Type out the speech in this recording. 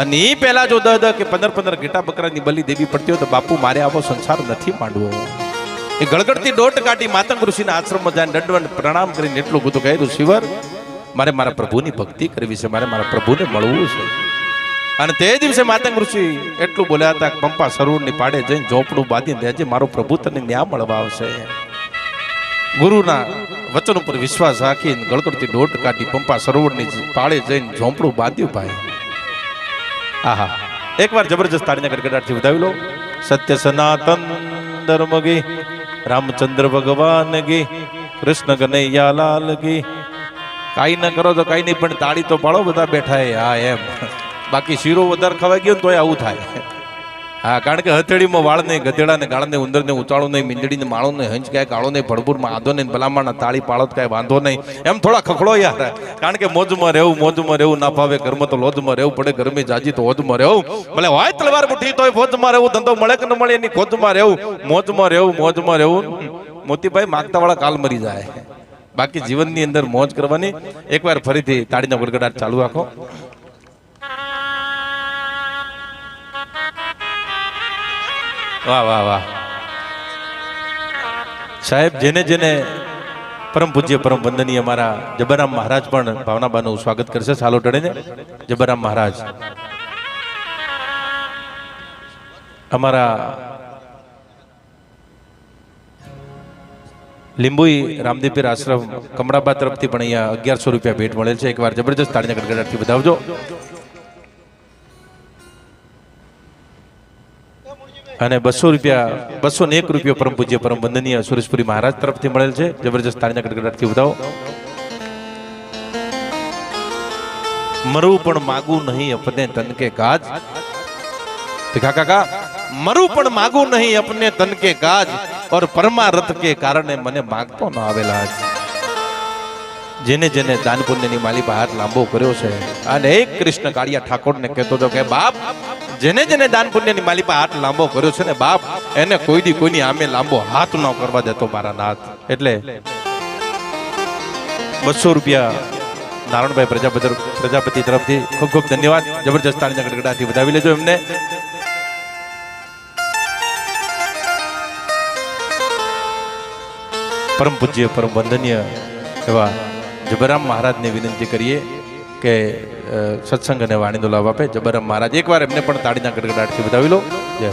અને એ પહેલા જો દહ દહ કે પંદર પંદર ઘેટા બકરાની બલી દેવી પડતી હોય તો બાપુ મારે આવો સંસાર નથી માંડવો. એ ગળગડતી દોટ કાઢી માતંગ ઋષિના આશ્રમમાં જાય દંડવન પ્રણામ કરીને એટલું બધું કહ્યું શિવર, મારે મારા પ્રભુની ભક્તિ કરવી છે, મારે મારા પ્રભુને મળવું છે. અને તે દિવસે માતંગ ઋષિ એટલું બોલ્યા હતા પંપા સરોવરની પાડે જઈને ઝોપડું બાંધીને દેજે, મારો પ્રભુ તને ન્યા મળવા આવશે. ગુરુના વચન ઉપર વિશ્વાસ રાખીને ગળગડતી દોટ કાઢી પંપા સરોવરની પાળે જઈને ઝોપડું બાંધ્યું ભાઈ. આહા. એકવાર જબરજસ્ત તાળીના ગડગડાટથી વધાવી લો. સત્ય સનાતન ધર્મ ગી રામચંદ્ર ભગવાન ગી કૃષ્ણ કનૈયા લાલ કી. કાંઈ ન કરો તો કાંઈ નહીં, પણ તાળી તો પાડો, બધા બેઠા હા, એમ. બાકી શીરો વધારે ખવાઈ ગયો ને તોય આવું થાય. હા, કારણ કે હથેળીમાં વાળ નહીં ગધેડાને, ગાળને, ઉંદરને ઉતાળો નહીં, મીંદડીને માળો નહીં હંચ કાંઈ કાળો નહીં, ભડભૂરમાં આધો નહીં, ભલામણના તાળી પાડો તો કાંઈ વાંધો નહીં. એમ થોડા ખખડો યાર. કારણ કે મોજમાં રહેવું મોજમાં રહેવું ના ભાવે ઘરમાં તો લોજમાં રહેવું પડે ગરમી જાજી તો હોજમાં રહેવું. ભલે હોય તલવાર મુઠ્ઠી તોય ફોજમાં રહેવું, ધંધો મળે કે ન મળે એની ખોજમાં રહેવું. મોજમાં રહેવું મોજમાં રહેવું. મોતીભાઈ માગતા વાળા કાલ મરી જાય. બાકી જીવનની અંદર મોજ કરવાની. એકવાર ફરીથી તાળીનો ગડગડાટ ચાલુ રાખો. વાહ વાહ વાહ. સાહેબ, જેને જેને પરમ પૂજ્ય, પરમ વંદનીય અમારા જબરામ મહારાજ પણ ભાવનાબાનું સ્વાગત કરશે, સાલો ટળીને. જબરામ મહારાજ. અમારા લીંબુઈ રામદેપીર આશ્રમ કમળાબા તરફથી પણ અહીંયા અગિયારસો રૂપિયા ભેટ મળેલ છે. એકવાર જબરજસ્ત તાળીના ગડગડાટથી વધાવજો. અને બસો રૂપિયા, બસો ને એક રૂપિયો પરમ પૂજ્ય, પરમ વંદનીય સુરેશપુરી મહારાજ તરફથી મળેલ છે. જબરજસ્ત તાળીના ગડગડાટથી બતાવો મરવું પણ માગું નહીં અપને તન કે કાજ કાકા મરું પણ માગું નહીં અપને તન કે કાજ ઓર પરમારથ કે કારણે મને માગતો ન આવેલા જેને જેને દાન પુણ્યની માલી પર હાથ લાંબો કર્યો છે. અને એક કૃષ્ણ કાળિયા ઠાકોરને કહેતો હતો કે, બાપ જેને જેને દાન પુણ્યની માલી હાથ લાંબો કર્યો છે ને બાપ, એને કોઈ કોઈની આમે લાંબો હાથ ન કરવા દેતો મારા નાથ. એટલે બસો રૂપિયા નારણભાઈ પ્રજાપતિ પ્રજાપતિ તરફથી ખૂબ ખૂબ ધન્યવાદ. જબરજસ્ત તાળીના ગડગડાથી વધાવી લેજો એમને. પરમ પૂજ્ય, પરમ વંદનીય એવા જબરામ મહારાજને વિનંતી કરીએ. કે સત્સંગ અને વાણીનો લાભ આપે. જબરામ મહારાજ, એકવાર એમને પણ તાળીના ગડગડાટથી બતાવી લો. જય